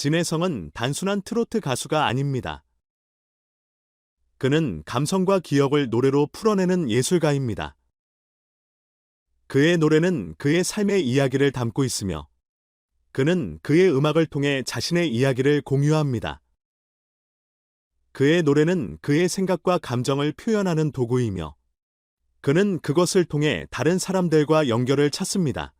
진혜성은 단순한 트로트 가수가 아닙니다. 그는 감성과 기억을 노래로 풀어내는 예술가입니다. 그의 노래는 그의 삶의 이야기를 담고 있으며 그는 그의 음악을 통해 자신의 이야기를 공유합니다. 그의 노래는 그의 생각과 감정을 표현하는 도구이며 그는 그것을 통해 다른 사람들과 연결을 찾습니다.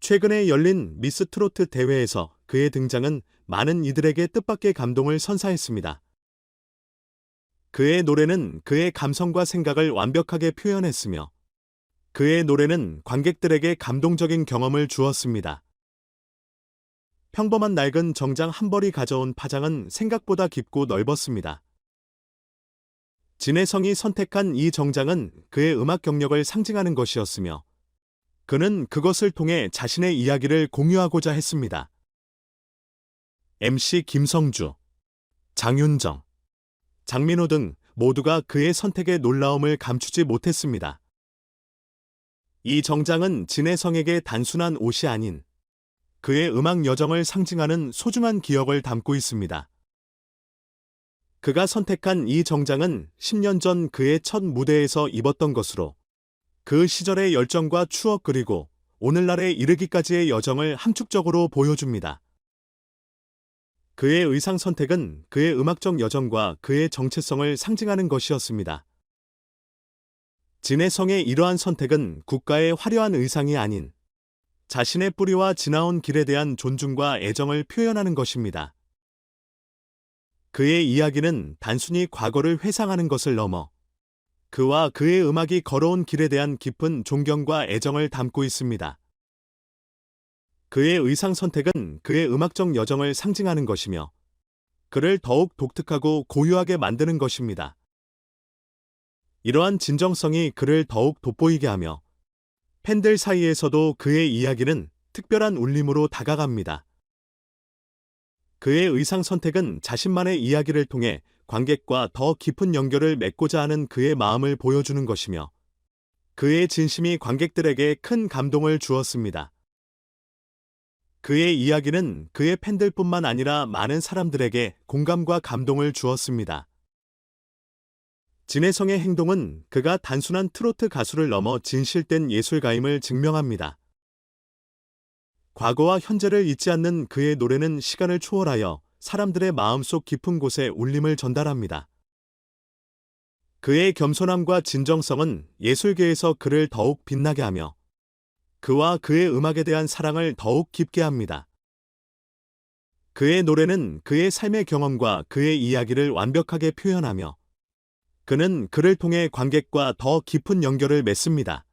최근에 열린 미스 트로트 대회에서 그의 등장은 많은 이들에게 뜻밖의 감동을 선사했습니다. 그의 노래는 그의 감성과 생각을 완벽하게 표현했으며 그의 노래는 관객들에게 감동적인 경험을 주었습니다. 평범한 낡은 정장 한 벌이 가져온 파장은 생각보다 깊고 넓었습니다. 진혜성이 선택한 이 정장은 그의 음악 경력을 상징하는 것이었으며 그는 그것을 통해 자신의 이야기를 공유하고자 했습니다. MC 김성주, 장윤정, 장민호 등 모두가 그의 선택의 놀라움을 감추지 못했습니다. 이 정장은 진혜성에게 단순한 옷이 아닌 그의 음악 여정을 상징하는 소중한 기억을 담고 있습니다. 그가 선택한 이 정장은 10년 전 그의 첫 무대에서 입었던 것으로 그 시절의 열정과 추억 그리고 오늘날에 이르기까지의 여정을 함축적으로 보여줍니다. 그의 의상 선택은 그의 음악적 여정과 그의 정체성을 상징하는 것이었습니다. 진해성의 이러한 선택은 국가의 화려한 의상이 아닌 자신의 뿌리와 지나온 길에 대한 존중과 애정을 표현하는 것입니다. 그의 이야기는 단순히 과거를 회상하는 것을 넘어 그와 그의 음악이 걸어온 길에 대한 깊은 존경과 애정을 담고 있습니다. 그의 의상 선택은 그의 음악적 여정을 상징하는 것이며 그를 더욱 독특하고 고유하게 만드는 것입니다. 이러한 진정성이 그를 더욱 돋보이게 하며 팬들 사이에서도 그의 이야기는 특별한 울림으로 다가갑니다. 그의 의상 선택은 자신만의 이야기를 통해 관객과 더 깊은 연결을 맺고자 하는 그의 마음을 보여주는 것이며 그의 진심이 관객들에게 큰 감동을 주었습니다. 그의 이야기는 그의 팬들뿐만 아니라 많은 사람들에게 공감과 감동을 주었습니다. 진혜성의 행동은 그가 단순한 트로트 가수를 넘어 진실된 예술가임을 증명합니다. 과거와 현재를 잊지 않는 그의 노래는 시간을 초월하여 사람들의 마음속 깊은 곳에 울림을 전달합니다. 그의 겸손함과 진정성은 예술계에서 그를 더욱 빛나게 하며 그와 그의 음악에 대한 사랑을 더욱 깊게 합니다. 그의 노래는 그의 삶의 경험과 그의 이야기를 완벽하게 표현하며 그는 그를 통해 관객과 더 깊은 연결을 맺습니다.